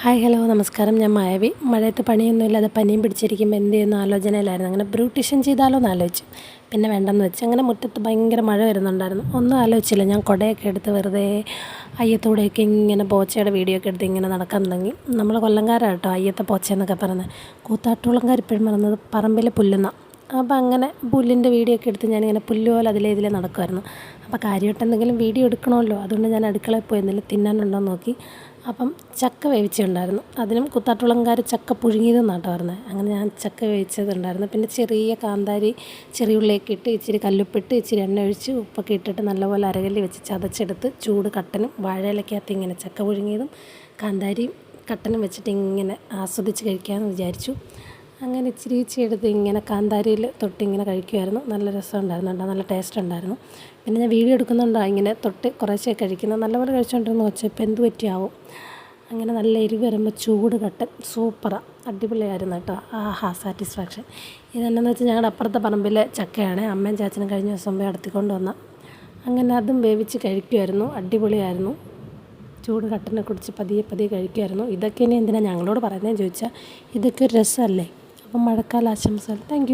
Hi hello നമസ്കാരം. ഞാൻ മായവി. മഴയത്ത് പണിയൊന്നുമില്ലാതെ പനിയും പിടിച്ചിരിക്കുമ്പോൾ എന്ത് ചെയ്യുന്ന ആലോചനയിലായിരുന്നു. അങ്ങനെ ബ്യൂട്ടീഷ്യൻ ചെയ്താലോ എന്ന് ആലോചിച്ചു. പിന്നെ വേണ്ടെന്ന് വെച്ച്. അങ്ങനെ മുറ്റത്ത് ഭയങ്കര മഴ വരുന്നുണ്ടായിരുന്നു. ഒന്നും ആലോചിച്ചില്ല. ഞാൻ കുടയൊക്കെ എടുത്ത് വെറുതെ അയ്യത്തൂടെയൊക്കെ ഇങ്ങനെ പോച്ചയുടെ വീഡിയോ ഒക്കെ എടുത്ത് ഇങ്ങനെ നടക്കാൻ തുടങ്ങി. നമ്മൾ കൊല്ലംകാരാട്ടോ അയ്യത്തെ പോച്ച എന്നൊക്കെ പറയുന്നത് കൂത്താട്ടുകുളംകാർ ഇപ്പോഴും പറയുന്നത് പറമ്പിലെ പുല്ലുന്ന അപ്പോൾ അങ്ങനെ പുല്ലിന്റെ വീഡിയോ ഒക്കെ എടുത്ത് ഞാനിങ്ങനെ പുല്ല് പോലെ അതിലെ ഇതിലെ നടക്കുമായിരുന്നു അപ്പോൾ കാര്യമായിട്ട് എന്തെങ്കിലും വീഡിയോ എടുക്കണമല്ലോ. അതുകൊണ്ട് ഞാൻ അടുക്കളയിൽ പോയി എന്തെങ്കിലും തിന്നാനുണ്ടോ നോക്കി. അപ്പം ചക്ക വേവിച്ചിട്ടുണ്ടായിരുന്നു. അതിനും കുത്താട്ടുളങ്കാർ ചക്ക പുഴുങ്ങിയത് എന്നാട്ടോ പറഞ്ഞത് അങ്ങനെ ഞാൻ ചക്ക വേവിച്ചതുണ്ടായിരുന്നു. പിന്നെ ചെറിയ കാന്താരി ചെറിയ ഉള്ളിയൊക്കെ ഇട്ട് ഇച്ചിരി കല്ലുപ്പിട്ട് ഇച്ചിരി എണ്ണ ഒഴിച്ച് ഉപ്പൊക്കെ ഇട്ടിട്ട് നല്ലപോലെ അരകല്ലി വെച്ച് ചതച്ചെടുത്ത് ചൂട് കട്ടനും വാഴയിലക്കകത്ത് ഇങ്ങനെ ചക്ക പുഴുങ്ങിയതും കാന്താരിയും കട്ടനും വെച്ചിട്ട് ഇങ്ങനെ ആസ്വദിച്ച് കഴിക്കാമെന്ന് വിചാരിച്ചു. അങ്ങനെ ഇച്ചിരി ഇച്ചിരി എടുത്ത് ഇങ്ങനെ കാന്താരിയിൽ തൊട്ട് ഇങ്ങനെ കഴിക്കുമായിരുന്നു നല്ല രസമുണ്ടായിരുന്നു കേട്ടോ. നല്ല ടേസ്റ്റ് ഉണ്ടായിരുന്നു. പിന്നെ ഞാൻ വീഡിയോ എടുക്കുന്നുണ്ടോ? ഇങ്ങനെ തൊട്ട് കുറേശ്ശെ കഴിക്കുന്നത് നല്ലപോലെ കഴിച്ചുകൊണ്ടിരുന്നു വെച്ചാൽ ഇപ്പം എന്ത് പറ്റിയാവും? അങ്ങനെ നല്ല എരിവ് വരുമ്പോൾ ചൂട് കട്ടൻ. സൂപ്പറാണ് അടിപൊളിയായിരുന്നു കേട്ടോ. ആഹാ സാറ്റിസ്ഫാക്ഷൻ ഇതെന്നു വെച്ചാൽ ഞങ്ങളുടെ അപ്പുറത്തെ പറമ്പിലെ ചക്കയാണ്. അമ്മയും ചാച്ചനും കഴിഞ്ഞ ദിവസം പോയി അടുത്തിക്കൊണ്ട് വന്ന. അങ്ങനെ അതും വേവിച്ച് കഴിക്കുമായിരുന്നു അടിപൊളിയായിരുന്നു. ചൂട് കട്ടനെ കുടിച്ച് പതിയെ പതിയെ കഴിക്കുമായിരുന്നു ഇതൊക്കെ ഇനി എന്തിനാണ് ഞങ്ങളോട് പറയുന്നതെന്ന് ചോദിച്ചാൽ ഇതൊക്കെ ഒരു രസമല്ലേ അപ്പം മഴക്കാല ആശംസകൾ താങ്ക്